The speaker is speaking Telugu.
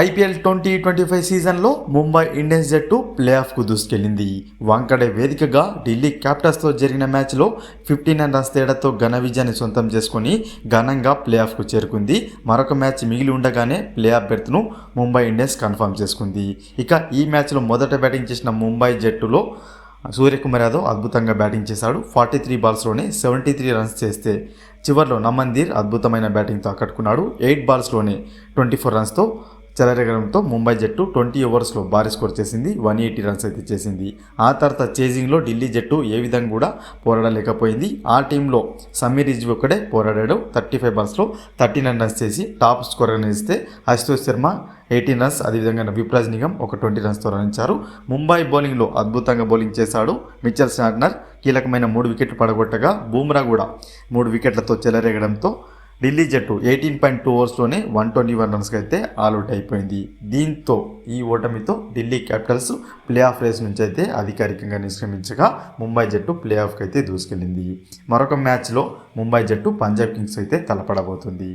ఐపీఎల్ ట్వంటీ ట్వంటీ ఫైవ్ సీజన్లో ముంబై ఇండియన్స్ జట్టు ప్లే ఆఫ్కు దూసుకెళ్ళింది వాంకడే వేదికగా ఢిల్లీ క్యాపిటల్స్తో జరిగిన మ్యాచ్లో ఫిఫ్టీ నైన్ రన్స్ తేడాతో ఘన విజయాన్ని సొంతం చేసుకుని ఘనంగా ప్లే ఆఫ్కు చేరుకుంది. మరొక మ్యాచ్ మిగిలి ఉండగానే ప్లే ఆఫ్ బెర్త్ను ముంబై ఇండియన్స్ కన్ఫర్మ్ చేసుకుంది. ఇక ఈ మ్యాచ్లో మొదట బ్యాటింగ్ చేసిన ముంబై జట్టులో సూర్యకుమార్ యాదవ్ అద్భుతంగా బ్యాటింగ్ చేశాడు. ఫార్టీ త్రీ బాల్స్లోనే సెవెంటీ త్రీ రన్స్ చేస్తే చివర్లో నమందీర్ అద్భుతమైన బ్యాటింగ్తో ఆకట్టుకున్నాడు. ఎయిట్ బాల్స్లోనే ట్వంటీ ఫోర్ రన్స్తో చెలరేగడంతో ముంబై జట్టు ట్వంటీ ఓవర్స్లో భారీ స్కోర్ చేసింది వన్ ఎయిటీ రన్స్ అయితే చేసింది. ఆ తర్వాత చేజింగ్లో ఢిల్లీ జట్టు ఏ విధంగా కూడా పోరాడలేకపోయింది. ఆ టీంలో సమీర్ రిజ్వి ఒక్కడే పోరాడాడు. థర్టీ ఫైవ్ బాల్స్లో థర్టీ నైన్ రన్స్ చేసి టాప్ స్కోర్ ఇస్తే అశుతోష్ శర్మ ఎయిటీన్ రన్స్ అదేవిధంగా విప్రాజ్ నిగమ్ ఒక ట్వంటీ రన్స్తో రాణించారు ముంబై బౌలింగ్లో అద్భుతంగా బౌలింగ్ చేశాడు మిచ్చల్ స్టార్నర్. కీలకమైన మూడు వికెట్లు పడగొట్టగా బూమ్రా కూడా మూడు వికెట్లతో చెలరేగడంతో ఢిల్లీ జట్టు ఎయిటీన్ పాయింట్ టూ ఓవర్స్లోనే వన్ ట్వంటీ వన్ రన్స్కి అయితే ఆల్అౌట్ అయిపోయింది. దీంతో ఈ ఓటమితో Delhi Capitals play off race నుంచి అయితే అధికారికంగా నిష్క్రమించగా ముంబై జట్టు ప్లే ఆఫ్కి అయితే దూసుకెళ్ళింది. మరొక మ్యాచ్లో ముంబై జట్టు పంజాబ్ కింగ్స్ అయితే తలపడబోతుంది.